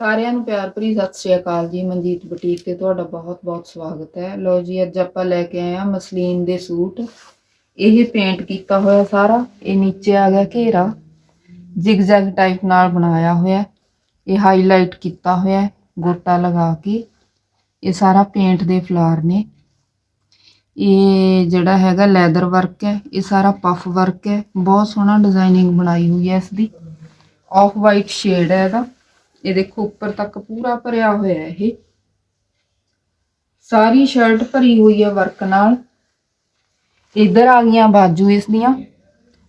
ਸਾਰਿਆਂ ਨੂੰ ਪਿਆਰ ਭਰੀ ਸਤਿ ਸ਼੍ਰੀ ਅਕਾਲ ਜੀ, ਮਨਜੀਤ ਬੁਟੀਕ ਤੇ ਤੁਹਾਡਾ ਬਹੁਤ-ਬਹੁਤ ਸਵਾਗਤ ਹੈ। ਲੋ ਜੀ, ਅੱਜ ਆਪਾਂ ਲੈ ਕੇ ਆਏ ਆ ਮਸਲੀਨ ਦੇ ਸੂਟ। ਇਹ ਪੇਂਟ ਕੀਤਾ ਹੋਇਆ ਸਾਰਾ, ਇਹ ਨੀਚੇ ਆ ਗਿਆ ਘੇਰਾ। ਜ਼ਿਗਜ਼ੈਗ ਟਾਈਪ ਨਾਲ ਬਣਾਇਆ ਹੋਇਆ, ਇਹ ਹਾਈਲਾਈਟ ਕੀਤਾ ਹੋਇਆ, ਗੋਟਾ ਲਗਾ ਕੇ। ਇਹ ਸਾਰਾ ਪੇਂਟ ਦੇ ਫਲਾਰ ਨੇ। ਇਹ ਜਿਹੜਾ ਹੈਗਾ ਲੈਦਰ ਵਰਕ ਹੈ, ਇਹ ਸਾਰਾ ਪਫ ਵਰਕ ਹੈ। ਬਹੁਤ ਸੋਹਣਾ ਡਿਜ਼ਾਈਨਿੰਗ ਬਣਾਈ ਹੋਈ ਹੈ ਇਸ ਦੀ। ਆਫ ਵਾਈਟ ਸ਼ੇਡ ਹੈ ਇਹਦਾ। ਇਹ ਦੇਖੋ, ਉੱਪਰ ਤੱਕ ਪੂਰਾ ਭਰਿਆ ਹੋਇਆ ਹੈ ਇਹ। ਸਾਰੀ ਸ਼ਰਟ ਭਰੀ ਹੋਈ ਹੈ ਵਰਕ ਨਾਲ। ਇੱਧਰ ਆ ਗਈਆਂ ਬਾਜੂ ਇਸ ਦੀਆਂ।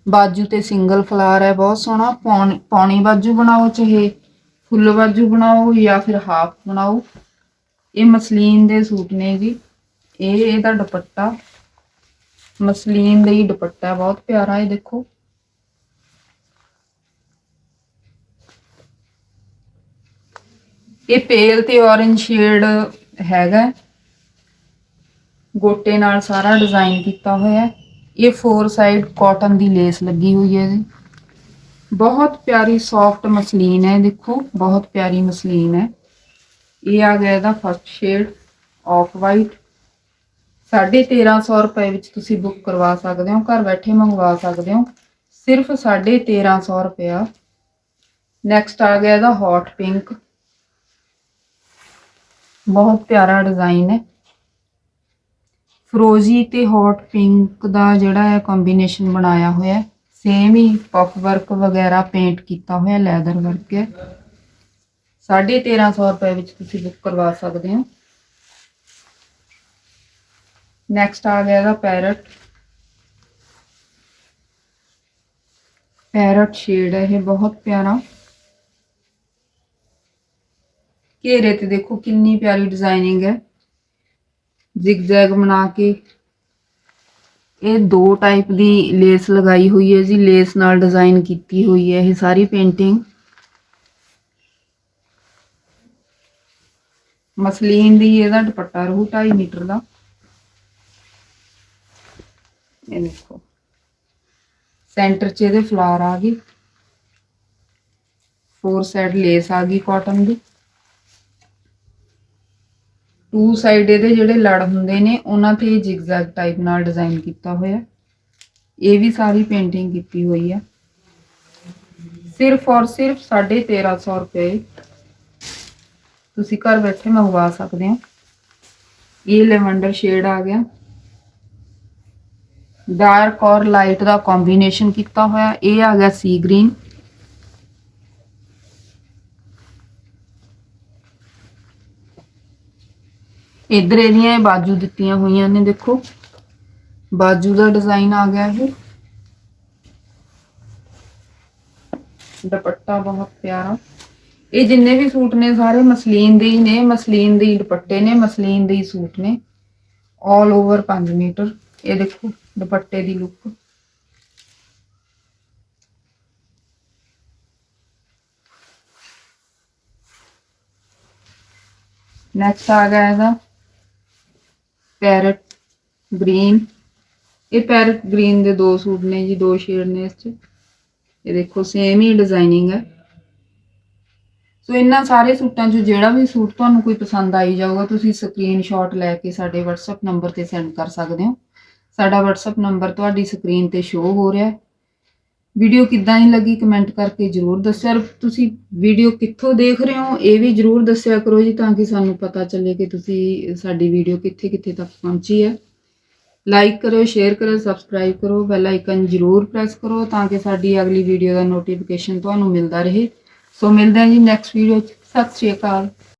ਬਾਜੂ ਤੇ ਸਿੰਗਲ ਫਲਾਰ ਹੈ, ਬਹੁਤ ਸੋਹਣਾ। ਪੌਣੀ ਪੌਣੀ ਬਾਜੂ ਬਣਾਓ, ਚਾਹੇ ਫੁੱਲ ਬਾਜੂ ਬਣਾਓ ਜਾਂ ਫਿਰ ਹਾਫ ਬਣਾਓ। ਇਹ ਮਸਲੀਨ ਦੇ ਸੂਟ ਨੇ ਜੀ। ਇਹ, ਇਹਦਾ ਦੁਪੱਟਾ। ਮਸਲੀਨ ਲਈ ਦੁਪੱਟਾ, ਬਹੁਤ ਪਿਆਰਾ ਹੈ ਦੇਖੋ। ਇਹ ਪੇਲ ਤੇ orange ਸ਼ੇਡ ਹੈਗਾ। ਗੋਟੇ ਨਾਲ ਸਾਰਾ ਡਿਜ਼ਾਈਨ ਕੀਤਾ ਹੋਇਆ। ਹੈ ਇਹ ਫੋਰ ਸਾਈਡ ਕਾਟਨ ਦੀ ਲੇਸ ਲੱਗੀ ਹੋਈ ਹੈ ਜੀ। ਬਹੁਤ ਪਿਆਰੀ ਸੌਫਟ ਮਸਲੀਨ ਹੈ, ਦੇਖੋ, ਬਹੁਤ ਪਿਆਰੀ ਮਸਲੀਨ ਹੈ। ਇਹ ਆ ਗਿਆ ਇਹਦਾ ਫਸਟ ਸ਼ੇਡ ਆਫ ਵਾਈਟ 1350 ਰੁਪਏ ਵਿੱਚ ਤੁਸੀਂ ਬੁੱਕ ਕਰਵਾ ਸਕਦੇ ਹੋ, ਘਰ ਬੈਠੇ ਮੰਗਵਾ ਸਕਦੇ ਹੋ। ਸਿਰਫ 1350 ਰੁਪਇਆ। ਨੈਕਸਟ ਆ ਗਿਆ ਇਹਦਾ ਹੌਟ ਪਿੰਕ ਬਹੁਤ ਪਿਆਰਾ ਡਿਜ਼ਾਈਨ ਹੈ। ਫਰੋਜ਼ੀ ਤੇ ਹੌਟ ਪਿੰਕ ਦਾ ਜਿਹੜਾ ਹੈ ਕੰਬੀਨੇਸ਼ਨ ਬਣਾਇਆ ਹੋਇਆ ਹੈ। ਸੇਮ ਹੀ ਪਫ ਵਰਕ ਵਗੈਰਾ ਪੇਂਟ ਕੀਤਾ ਹੋਇਆ ਲੈਦਰ ਵਰਕ ਹੈ। 1350 ਰੁਪਏ ਵਿੱਚ ਤੁਸੀਂ ਬੁੱਕ ਕਰਵਾ ਸਕਦੇ ਹੋ। ਨੈਕਸਟ ਆ ਗਿਆ ਇਹਦਾ ਪੈਰਟ ਪੈਰਟ ਸ਼ੇਡ ਹੈ, ਇਹ ਬਹੁਤ ਪਿਆਰਾ। ਘੇਰੇ ਤੇ ਦੇਖੋ ਕਿੰਨੀ ਪਿਆਰੀ ਡਿਜ਼ਾਈਨਿੰਗ ਹੈ। ਜ਼ਿਗਜ਼ੈਗ ਬਣਾ ਕੇ ਇਹ ਦੋ ਟਾਈਪ ਦੀ ਲੇਸ ਲਗਾਈ ਹੋਈ ਹੈ ਜੀ। ਲੇਸ ਨਾਲ ਡਿਜ਼ਾਈਨ ਕੀਤੀ ਹੋਈ ਹੈ ਇਹ ਸਾਰੀ ਪੇਂਟਿੰਗ ਮਸਲੀਨ ਦੀ ਇਹਦਾ ਦੁਪੱਟਾ ਰਹੂ 2.5 ਮੀਟਰ ਦਾ। ਇਹ ਦੇਖੋ। ਸੈਂਟਰ 'ਚ ਇਹਦੇ ਫਲਾਰ ਆ ਗਏ। ਫੋਰ ਸਾਈਡ ਲੇਸ ਆ ਗਈ ਕਾਟਨ ਦੀ। ਟੂ ਸਾਈਡ ਇਹਦੇ ਜਿਹੜੇ ਲੜ ਹੁੰਦੇ ਨੇ, ਉਹਨਾਂ ਤੇ ਜ਼ਿਗਜ਼ੈਗ ਟਾਈਪ ਨਾਲ ਡਿਜ਼ਾਈਨ ਕੀਤਾ ਹੋਇਆ ਇਹ ਵੀ ਸਾਰੀ ਪੇਂਟਿੰਗ ਕੀਤੀ ਹੋਈ ਹੈ। ਸਿਰਫ ਔਰ ਸਿਰਫ 1350 ਰੁਪਏ ਤੁਸੀਂ ਘਰ ਬੈਠੇ ਮੰਗਵਾ ਸਕਦੇ ਹੋ। ਇਹ ਲੈਵੈਂਡਰ ਸ਼ੇਡ ਆ ਗਿਆ। ਡਾਰਕ ਔਰ ਲਾਈਟ ਦਾ ਕੰਬੀਨੇਸ਼ਨ ਕੀਤਾ ਹੋਇਆ। ਇਹ ਆ ਗਿਆ ਸੀ ਗ੍ਰੀਨ ਇਧਰ ਇਹਦੀਆਂ ਇਹ ਬਾਜੂ ਦਿੱਤੀਆਂ ਹੋਈਆਂ ਨੇ, ਦੇਖੋ। ਬਾਜੂ ਦਾ ਡਿਜ਼ਾਈਨ ਆ ਗਿਆ ਇਹ। ਦੁਪੱਟਾ ਬਹੁਤ ਪਿਆਰਾ। ਇਹ ਜਿੰਨੇ ਵੀ ਸੂਟ ਨੇ, ਸਾਰੇ ਮਸਲੀਨ ਦੇ ਹੀ ਨੇ। ਮਸਲੀਨ ਦੇ ਹੀ ਦੁਪੱਟੇ ਨੇ, ਮਸਲੀਨ ਦੇ ਹੀ ਸੂਟ ਨੇ। 올 ਓਵਰ 5 ਮੀਟਰ। ਇਹ ਦੇਖੋ, ਦੁਪੱਟੇ ਦੀ ਲੁੱਕ ਨੈਕਸਟ ਆ ਗਿਆ ਇਹਦਾ। Parrot green. ਇਹ ਪੈਰਟ ਗ੍ਰੀਨ ਦੇ ਦੋ ਸੂਟ ਨੇ ਜੀ, ਦੋ ਸ਼ੇਡ ਨੇ ਇਸ ਚ। ਇਹ ਦੇਖੋ ਸੇਮ ਹੀ ਡਿਜ਼ਾਈਨਿੰਗ ਹੈ। ਸੋ ਇਹਨਾਂ ਸਾਰੇ ਸੂਟਾਂ 'ਚੋਂ ਜਿਹੜਾ ਵੀ ਸੂਟ ਤੁਹਾਨੂੰ ਕੋਈ ਪਸੰਦ ਆਈ ਜਾਊਗਾ, ਤੁਸੀਂ ਸਕਰੀਨਸ਼ਾਟ ਲੈ ਕੇ ਸਾਡੇ WhatsApp ਨੰਬਰ ਤੇ ਸੈਂਡ ਕਰ ਸਕਦੇ ਹੋ। ਸਾਡਾ WhatsApp ਨੰਬਰ ਤੁਹਾਡੀ ਸਕਰੀਨ ਤੇ ਸ਼ੋ ਹੋ ਰਿਹਾ ਹੈ। ਵੀਡੀਓ ਕਿੱਦਾਂ ਹੀ ਲੱਗੀ ਕਮੈਂਟ ਕਰਕੇ ਜਰੂਰ ਦੱਸਿਆ। ਤੁਸੀਂ ਵੀਡੀਓ ਕਿੱਥੋਂ ਦੇਖ ਰਹੇ ਹੋ ਇਹ ਵੀ ਜਰੂਰ ਦੱਸਿਆ ਕਰੋ ਜੀ, ਤਾਂ ਕਿ ਸਾਨੂੰ ਪਤਾ ਚੱਲੇ ਕਿ ਤੁਸੀਂ ਸਾਡੀ ਵੀਡੀਓ ਕਿੱਥੇ ਕਿੱਥੇ ਤੱਕ ਪਹੁੰਚੀ ਹੈ। ਲਾਈਕ ਕਰੋ ਸ਼ੇਅਰ ਕਰੋ ਸਬਸਕ੍ਰਾਈਬ ਕਰੋ ਬੈਲ ਆਈਕਨ ਜਰੂਰ ਪ੍ਰੈਸ ਕਰੋ, ਤਾਂ ਕਿ ਸਾਡੀ ਅਗਲੀ ਵੀਡੀਓ ਦਾ ਨੋਟੀਫਿਕੇਸ਼ਨ ਤੁਹਾਨੂੰ ਮਿਲਦਾ ਰਹੇ। ਸੋ ਮਿਲਦੇ ਹਾਂ ਜੀ ਨੈਕਸਟ ਵੀਡੀਓ 'ਚ। ਸਤਿ ਸ਼੍ਰੀ ਅਕਾਲ।